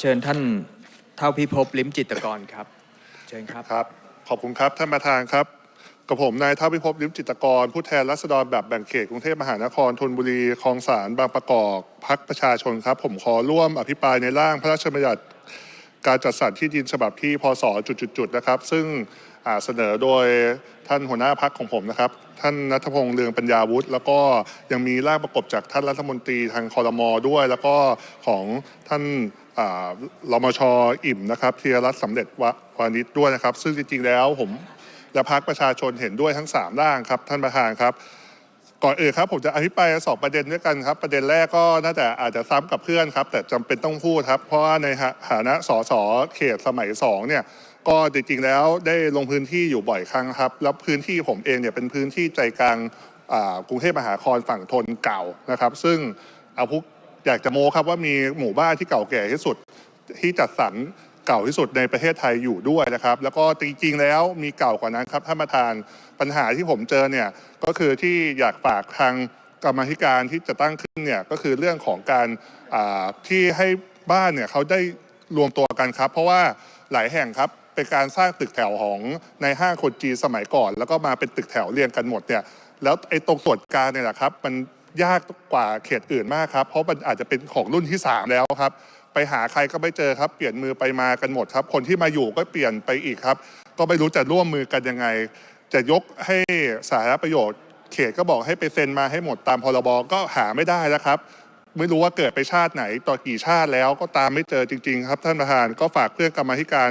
เชิญท่านเท่าพิภพลิมจิตรกรครับ เชิญครับ ครับ ขอบคุณครับท่านประธานครับกับผมนายท้าพิภพลิมจิตรกร ผู้แทนรัษฎรแบบแบ่งเขตกรุงเทพมหานครธนบุรีคลองสารบางประกอบพักประชาชนครับ ผมขอร่วมอภิปรายในร่างพระราชบัญญัติการจัดสรรที่ดินฉบับที่พศจุดๆนะครับ ซึ่ง เสนอโดยท่านหัวหน้าพักของผมนะครับ ท่านนัทพงษ์เลืองปัญญาวุฒิแล้วก็ยังมีร่างประกบจากท่านรัฐมนตรีทางคอรมอด้วย แล้วก็ของท่านรมชอิ่มนะครับธีรรัตน์สำเร็จววานิชด้วยนะครับ ซึ่งจริงๆแล้วผมและพักประชาชนเห็นด้วยทั้งสามร่างครับ ท่านประธานครับก่อนอื่นครับผมจะอภิปรายสองประเด็นด้วยกันครับ ประเด็นแรกก็น่าจะอาจจะซ้ำกับเพื่อนครับ แต่จำเป็นต้องพูดครับ เพราะว่าในฐานะสสเขตสมัยสองเนี่ย ก็จริงๆแล้วได้ลงพื้นที่อยู่บ่อยครั้งครับ แล้วพื้นที่ผมเองเนี่ยเป็นพื้นที่ใจกลางกรุงเทพมหานครฝั่งทนเก่านะครับ ซึ่งเอาพุกอยากจะโม้ครับว่ามีหมู่บ้านที่เก่าแก่ที่สุดที่จัดสรรเก่าที่สุดในประเทศไทยอยู่ด้วยนะครับ แล้วก็จริงๆแล้วมีเก่ากว่านั้นครับท่านประธานปัญหาที่ผมเจอเนี่ยก็คือที่อยากฝากทางกรรมธิการที่จะตั้งขึ้นเนี่ยก็คือเรื่องของการที่ให้บ้านเนี่ยเขาได้รวมตัวกันครับ เพราะว่าหลายแห่งครับ เป็นการสร้างตึกแถวของในห้างคนจีนสมัยก่อน แล้วก็มาเป็นตึกแถวเรียงกันหมดเนี่ยแล้วไอ้ตรงส่วนกลางเนี่ยแหละครับมันยากกว่าเขตอื่นมากครับ เพราะมันอาจจะเป็นของรุ่นที่สามแล้วครับ ไปหาใครก็ไม่เจอครับ เปลี่ยนมือไปมากันหมดครับ คนที่มาอยู่ก็เปลี่ยนไปอีกครับ ก็ไม่รู้จะร่วมมือกันยังไง จะยกให้สาธารณประโยชน์ เขตก็บอกให้ไปเซ็นมาให้หมดตามพรบก็หาไม่ได้แล้วครับ ไม่รู้ว่าเกิดไปชาติไหนต่อกี่ชาติแล้วก็ตามไม่เจอจริง ๆ ครับท่านประธานก็ฝากเพื่อนกรรมธิการ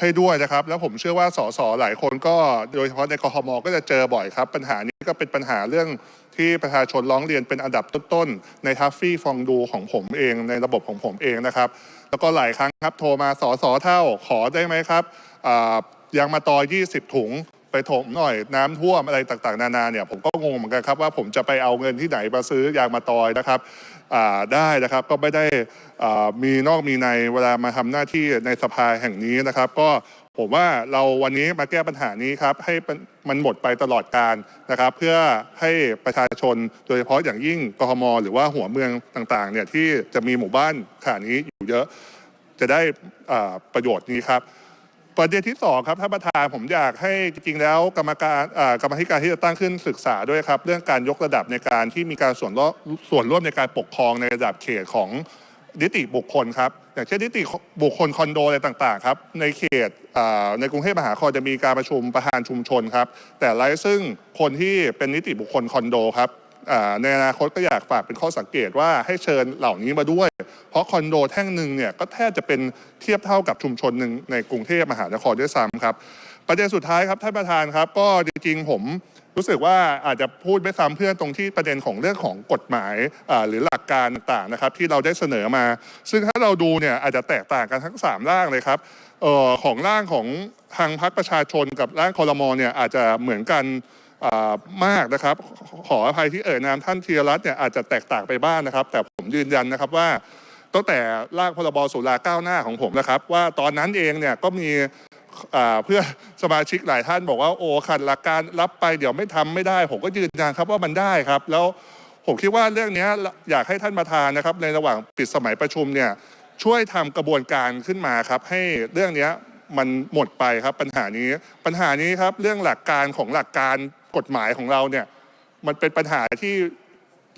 ให้ด้วยนะครับ แล้วผมเชื่อว่าสสหลายคนก็โดยเฉพาะในกรทมก็จะเจอบ่อยครับ ปัญหานี้ก็เป็นปัญหาเรื่องที่ประชาชนร้องเรียนเป็นอันดับต้นๆในทัฟฟี่ฟองดูของผมเองในระบบของผมเองนะครับ แล้วก็หลายครั้งครับโทรมาสอสอเท่าขอได้ไหมครับอ่ายางมาตอย20 ถุง ไปถมหน่อยน้ำท่วมอะไรต่างๆ นานาเนี่ยผมก็งงเหมือนกันครับว่าผมจะไปเอาเงินที่ไหนมาซื้อยางมาตอยนะครับได้นะครับก็ไม่ได้มีนอกมีในเวลามาทำหน้าที่ในสภาแห่งนี้นะครับ ก็ผมว่าเราวันนี้มาแก้ปัญหานี้ครับให้มันหมดไปตลอดการนะครับ เพื่อให้ประชาชนโดยเฉพาะอย่างยิ่งกทมหรือว่าหัวเมืองต่างๆเนี่ยที่จะมีหมู่บ้านขนาดนี้อยู่เยอะ จะได้ประโยชน์นี้ครับ ประเด็นที่สองครับท่านประธานผมอยากให้จริงๆแล้วกรรมการกรรมธิการที่จะตั้งขึ้นศึกษาด้วยครับ เรื่องการยกระดับในการที่มีการส่วนร่วมส่วนร่วมในการปกครองในระดับเขตของนิติบุคคลครับอย่างเช่นนิติบุคคลคอนโดอะไรต่างๆครับในเขตในกรุงเทพมหานครจะมีการประชุมประธานชุมชนครับแต่ไรซึ่งคนที่เป็นนิติบุคคลคอนโดครับ ในอนาคตก็อยากฝากเป็นข้อสังเกตว่าให้เชิญเหล่านี้มาด้วย เพราะคอนโดแท่งหนึ่งเนี่ยก็แทบจะเป็นเทียบเท่ากับชุมชนหนึ่งในกรุงเทพมหานครด้วยซ้ำครับ ประเด็นสุดท้ายครับท่านประธานครับ ก็จริงๆผมรู้สึกว่าอาจจะพูดไม่ซ้ำเพื่อนตรงที่ประเด็นของเรื่องของกฎหมายหรือหลักการต่างๆนะครับ ที่เราได้เสนอมา ซึ่งถ้าเราดูเนี่ยอาจจะแตกต่างกันทั้งสามร่างเลยครับออของร่างของทางพรรคประชาชนกับร่างคอรมอเนี่ยอาจจะเหมือนกัน มากนะครับ ขออภัยที่เอ่ยนามท่านธีรรัตน์เนี่ยอาจจะแตกต่างไปบ้างนะครับ แต่ผมยืนยันนะครับว่าตั้งแต่ร่างพรบสุราก้าวหน้าของผมนะครับ ว่าตอนนั้นเองเนี่ยก็มีเพื่อสมาชิกหลายท่านบอกว่าโอ้ขัดหลักการรับไปเดี๋ยวไม่ทำไม่ได้ ผมก็ยืนยันครับว่ามันได้ครับ แล้วผมคิดว่าเรื่องนี้อยากให้ท่านประธานนะครับ ในระหว่างปิดสมัยประชุมเนี่ยช่วยทำกระบวนการขึ้นมาครับ ให้เรื่องนี้ มันหมดไปครับปัญหานี้ปัญหานี้ครับเรื่องหลักการของหลักการกฎหมายของเราเนี่ยมันเป็นปัญหาที่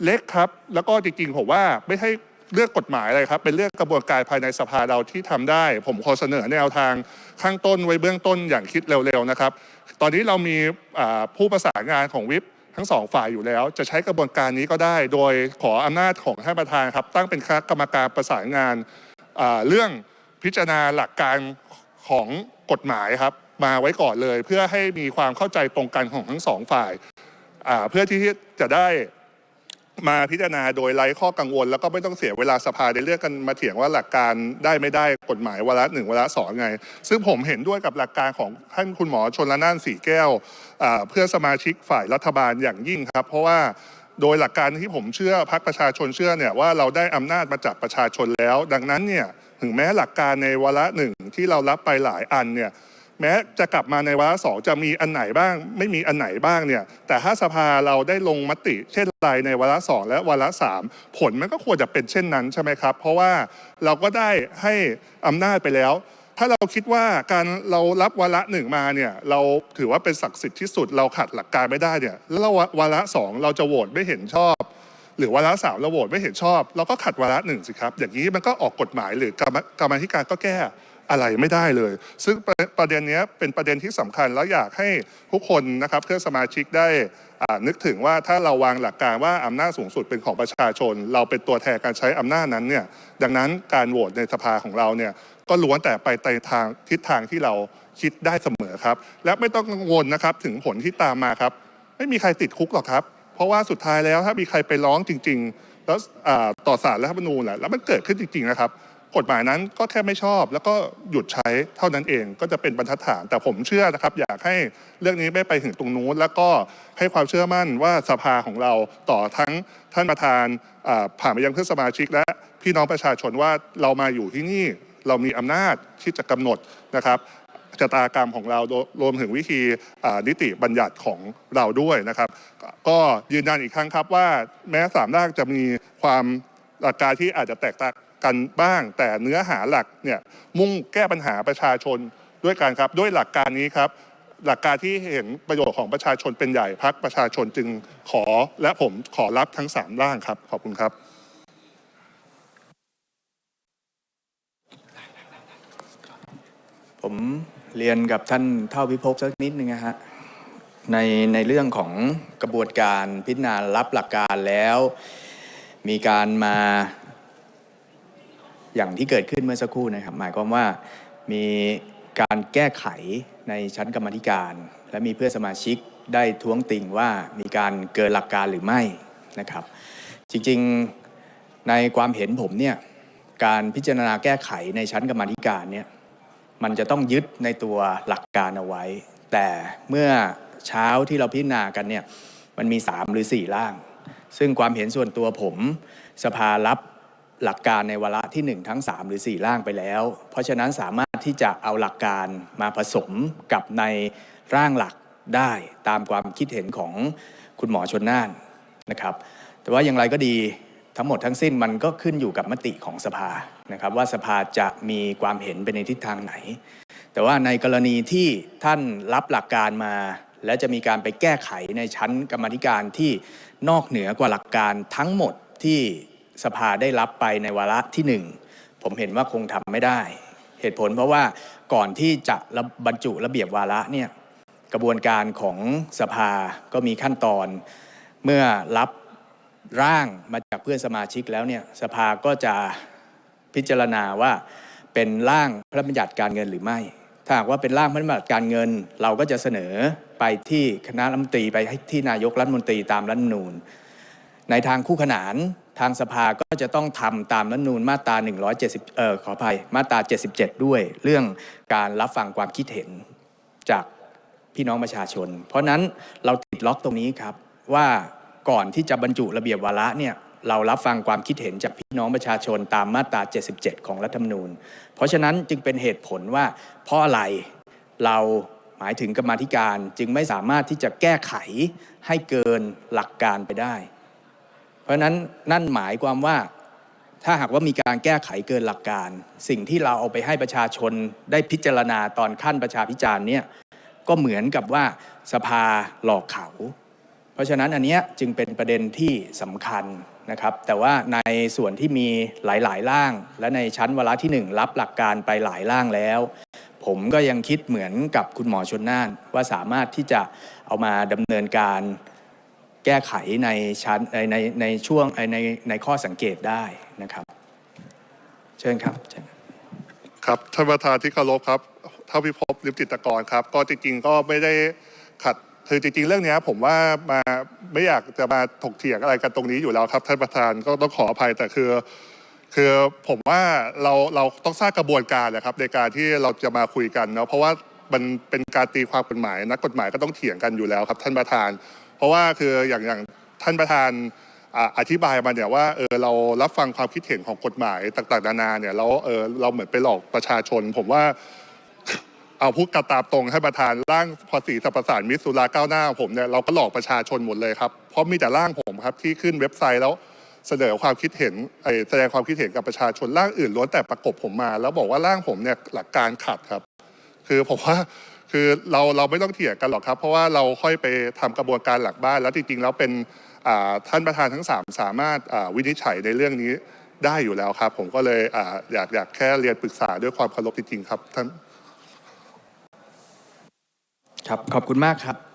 เล็กครับ แล้วก็จริงๆผมว่าไม่ใช่เรื่องกฎหมายอะไรครับ เป็นเรื่องกระบวนการภายในสภาเราที่ทำได้ ผมขอเสนอแนวทางข้างต้นไว้เบื้องต้นอย่างคิดเร็วๆนะครับ ตอนนี้เรามีผู้ประสานงานของวิปทั้งสองฝ่ายอยู่แล้ว จะใช้กระบวนการนี้ก็ได้ โดยขออำนาจของท่านประธานครับ ตั้งเป็นคณะกรรมการประสานงานเรื่องพิจารณาหลักการ ของกฎหมายครับมาไว้ก่อนเลย เพื่อให้มีความเข้าใจตรงกันของทั้งสองฝ่ายาเพื่อที่จะได้มาพิจารณาโดยไร้ข้อกังวล แล้วก็ไม่ต้องเสียเวลาสภาในเรื่องกันมาเถียงว่าหลักการได้ไม่ได้กฎหมายวาระหนึ่งวาระสองไง ซึ่งผมเห็นด้วยกับหลักการของท่านคุณหมอชนละนานสีแก้ว เพื่อสมาชิกฝ่ายรัฐบาลอย่างยิ่งครับ เพราะว่าโดยหลักการที่ผมเชื่อพักประชาชนเชื่อเนี่ยว่าเราได้อำนาจมาจากประชาชนแล้ว ดังนั้นเนี่ย ถึงแม้หลักการในวาระหนึ่งที่เรารับไปหลายอันเนี่ยแม้จะกลับมาในวาระสองจะมีอันไหนบ้าง ไม่มีอันไหนบ้างเนี่ยแต่ถ้าสภาเราได้ลงมติ เช่นไรในวาระสองและวาระสามผลมันก็ควรจะเป็นเช่นนั้นใช่ไหมครับ เพราะว่าเราก็ได้ให้อำนาจไปแล้ว ถ้าเราคิดว่าการเรารับวาระหนึ่งมาเนี่ยเราถือว่าเป็นศักดิ์สิทธิ์ที่สุดเราขัดหลักการไม่ได้เนี่ยแล้ววาระสองเราจะโหวตไม่เห็นชอบ หรือวาระสามเราโหวตไม่เห็นชอบ เราก็ขัดวาระหนึ่งสิครับ อย่างนี้มันก็ออกกฎหมายหรือกรรมธิการก็แก้อะไรไม่ได้เลย ซึ่งประประเด็นนี้เป็นประเด็นที่สำคัญแล้วอยากให้ทุกคนนะครับเพื่อนสมาชิกได้นึกถึงว่าถ้าเราวางหลักการว่าอำนาจสูงสุดเป็นของประชาชน เราเป็นตัวแทนการใช้อำนาจนั้นเนี่ยดังนั้นการโหวตในสภาของเราเนี่ยก็ล้วนแต่ไปในทางทิศทางที่เราคิดได้เสมอครับ และไม่ต้องกังวลนะครับถึงผลที่ตามมาครับ ไม่มีใครติดคุกหรอกครับ เพราะว่าสุดท้ายแล้วถ้ามีใครไปร้องจริง ๆ แล้วต่อสารรัฐธรรมนูญแหละแล้วมันเกิดขึ้นจริง ๆ นะครับ กฎหมายนั้นก็แค่ไม่ชอบ แล้วก็หยุดใช้เท่านั้นเองก็จะเป็นบรรทัดฐาน แต่ผมเชื่อนะครับ อยากให้เรื่องนี้ไม่ไปถึงตรงนู้นแล้วก็ให้ความเชื่อมั่นว่าสภาของเราต่อทั้งท่านประธานผ่านไปยังเพื่อนสมาชิก และพี่น้องประชาชนว่าเรามาอยู่ที่นี่เรามีอำนาจที่จะกำหนดนะครับ ชะตากรรมของเรารวมถึงวิธีนิติบัญญัติของเราด้วยนะครับ ก็ยืนยันอีกครั้งครับว่าแม้สามร่างจะมีความหลักการที่อาจจะแตกต่างกันบ้าง แต่เนื้อหาหลักเนี่ยมุ่งแก้ปัญหาประชาชนด้วยกันครับ ด้วยหลักการนี้ครับ หลักการที่เห็นประโยชน์ของประชาชนเป็นใหญ่พักประชาชนจึงขอและผมขอรับทั้งสามร่างครับ ขอบคุณครับผม เรียนกับท่านเท่าพิภพสักนิดนึงนะฮะในในเรื่องของกระบวนการพิจารณารับหลักการแล้ว มีการมาอย่างที่เกิดขึ้นเมื่อสักครู่นะครับ หมายความว่ามีการแก้ไขในชั้นกรรมธิการ และมีเพื่อนสมาชิกได้ท้วงติงว่ามีการเกินหลักการหรือไม่นะครับ จริงๆในความเห็นผมเนี่ยการพิจารณาแก้ไขในชั้นกรรมธิการเนี่ย มันจะต้องยึดในตัวหลักการเอาไว้ แต่เมื่อเช้าที่เราพิจารณากันเนี่ยมันมี 3 หรือ 4 ร่าง ซึ่งความเห็นส่วนตัวผมสภารับหลักการในวาระที่ 1 ทั้ง 3 หรือ 4 ร่างไปแล้ว เพราะฉะนั้นสามารถที่จะเอาหลักการมาผสมกับในร่างหลักได้ตามความคิดเห็นของคุณหมอชนน่านนะครับ แต่ว่าอย่างไรก็ดี ทั้งหมดทั้งสิ้นมันก็ขึ้นอยู่กับมติของสภานะครับ ว่าสภาจะมีความเห็นไปในทิศทางไหน แต่ว่าในกรณีที่ท่านรับหลักการมา และจะมีการไปแก้ไขในชั้นกรรมธิการที่นอกเหนือกว่าหลักการทั้งหมดที่สภาได้รับไปในวาระที่หนึ่งผมเห็นว่าคงทำไม่ได้ เหตุผลเพราะว่าก่อนที่จะระบรรจุระเบียบวาระเนี่ยกระบวนการของสภาก็มีขั้นตอนเมื่อรับ ร่างมาจากเพื่อนสมาชิกแล้วเนี่ยสภาก็จะพิจารณาว่าเป็นร่างพระบัญญัติการเงินหรือไม่ ถ้าหากว่าเป็นร่างพระบัญญัติการเงิน เราก็จะเสนอไปที่คณะรัฐมนตรีไปให้ที่นายกรัฐมนตรีตามรัฐนูญในทางคู่ขนานทางสภาก็จะต้องทำตามรัฐนูญมาตรา 170 เอ่อขออภัยมาตรา 77 ด้วย เรื่องการรับฟังความคิดเห็นจากพี่น้องประชาชน เพราะนั้นเราติดล็อกตรงนี้ครับว่า ก่อนที่จะบรรจุระเบียบวาระเนี่ยเรารับฟังความคิดเห็นจากพี่น้องประชาชนตามมาตรา 77 ของรัฐธรรมนูญ เพราะฉะนั้นจึงเป็นเหตุผลว่า เพราะอะไรเราหมายถึงกรรมธิการจึงไม่สามารถที่จะแก้ไขให้เกินหลักการไปได้ เพราะนั้นนั่นหมายความว่าถ้าหากว่ามีการแก้ไขเกินหลักการ สิ่งที่เราเอาไปให้ประชาชนได้พิจารณาตอนขั้นประชาพิจารณ์เนี่ยก็เหมือนกับว่าสภาหลอกเขา เพราะฉะนั้นอันนี้จึงเป็นประเด็นที่สำคัญนะครับ แต่ว่าในส่วนที่มีหลายๆร่าง และในชั้นวาระที่ 1 รับหลักการไปหลายร่างแล้ว ผมก็ยังคิดเหมือนกับคุณหมอชนน่าน ว่าสามารถที่จะเอามาดำเนินการแก้ไขในชั้นในในในช่วงในในในข้อสังเกตได้นะครับ เชิญครับครับท่านประธานที่เคารพครับเท่าพิภพลิมจิตกรครับ ก็จริงๆก็ไม่ได้ขัด คือจริงๆ เรื่องนี้ผมว่ามาไม่อยากจะมาถกเถียงอะไรกันตรงนี้อยู่แล้วครับท่านประธานก็ต้องขออภัยแต่คือ คือผมว่าเราเราต้องสร้างกระบวนการแหละครับ ในการที่เราจะมาคุยกันเนาะเพราะว่ามันเป็นการตีความกฎหมาย นักกฎหมายก็ต้องเถียงกันอยู่แล้วครับ ท่านประธาน เพราะว่าคืออย่างอย่างท่านประธานอ่าอธิบายมาเนี่ยว่าเออเรารับฟังความคิดเห็นของกฎหมายต่างๆนานาเนี่ยแล้วเออเราเหมือนไปหลอกประชาชน ผมว่า เอาพูดกระตามตรงให้ประธานร่างภาษีสรรพสานมิตรสุราก้าวหน้าผมเนี่ยเราก็หลอกประชาชนหมดเลยครับเพราะมีแต่ร่างผมครับที่ขึ้นเว็บไซต์แล้วเสนอความคิดเห็นแสดงความคิดเห็นกับประชาชนร่างอื่นล้วนแต่ประกบผมมา แล้วบอกว่าร่างผมเนี่ยหลักการขัดครับ คือผมว่าคือเราเราไม่ต้องเถียงกันหรอกครับ เพราะว่าเราค่อยไปทำกระบวนการหลักบ้าน แล้วจริงๆแล้วเป็นท่านประธานทั้งสามสามารถวินิจฉัยในเรื่องนี้ได้อยู่แล้วครับ ผมก็เลยออยากอยากแค่เรียนปรึกษาด้วยความเคารพจริงๆครับท่าน ครับขอบคุณมากครับ